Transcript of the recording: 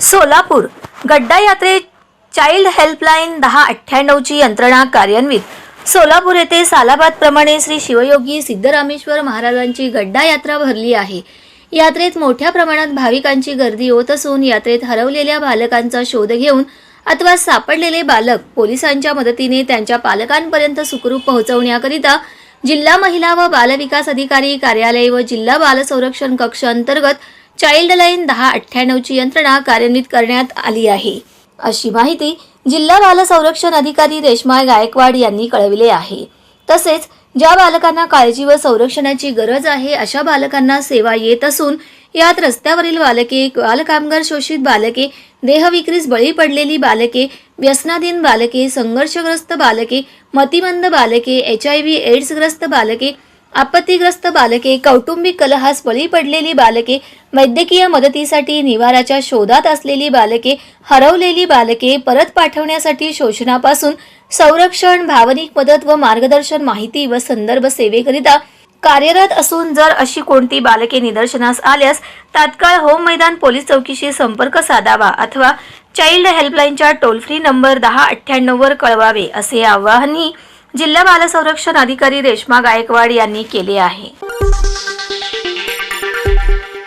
सोलापूर. गड्डा यात्रे child helpline दहा अठ्ठ्याण्णवची यंत्रणा कार्यान्वित. सोलापूर येथे सालाबादप्रमाणे श्री शिवयोगी सिद्धरामेश्वर महाराजांची गड्डा यात्रा भरली आहे. यात्रेत मोठ्या प्रमाणात भाविकांची गर्दी होत असून यात्रेत हरवलेल्या बालकांचा शोध घेऊन अथवा सापडलेले बालक पोलिसांच्या मदतीने त्यांच्या पालकांपर्यंत सुखरूप पोहोचवण्याकरिता जिल्हा महिला व बालविकास अधिकारी कार्यालय व जिल्हा बालसंरक्षण कक्ष अंतर्गत चाइल्ड लाईन दहा अठ्ठ्याण्णवची यंत्रणा कार्यान्वित करण्यात आली आहे. अशी माहिती जिल्हा बाल संरक्षण अधिकारी रेश्मा गायकवाड यांनी कळविले आहे. तसेच ज्या बालकांना काळजी व संरक्षणाची गरज आहे अशा बालकांना सेवा येत असून यात रस्त्यावरील बालके बालकामगार शोषित बालके देहविक्रीस बळी पडलेली बालके व्यसनाधीन बालके संघर्षग्रस्त बालके मतिमंद बालके एच आय व्ही एड्सग्रस्त बालके आपत्तीग्रस्त बालके कौटुंबिक कलहास बळी पडलेली बालके वैद्यकीय मदतीसाठी निवाराच्या शोधात असलेली बालके हरवलेली बालके परत पाठवण्यासाठी शोषणापासून संरक्षण भावनिक मदत व मार्गदर्शन माहिती व संदर्भ सेवेकरिता कार्यरत असून जर अशी कोणती बालके निदर्शनास आल्यास तात्काळ होम मैदान पोलीस चौकीशी संपर्क साधावा अथवा चाइल्ड हेल्पलाईनच्या टोल फ्री नंबर दहा अठ्ठ्याण्णववर कळवावे असे आवाहनही जिल्हा बाल संरक्षण अधिकारी रेश्मा गायकवाड यांनी केले आहे.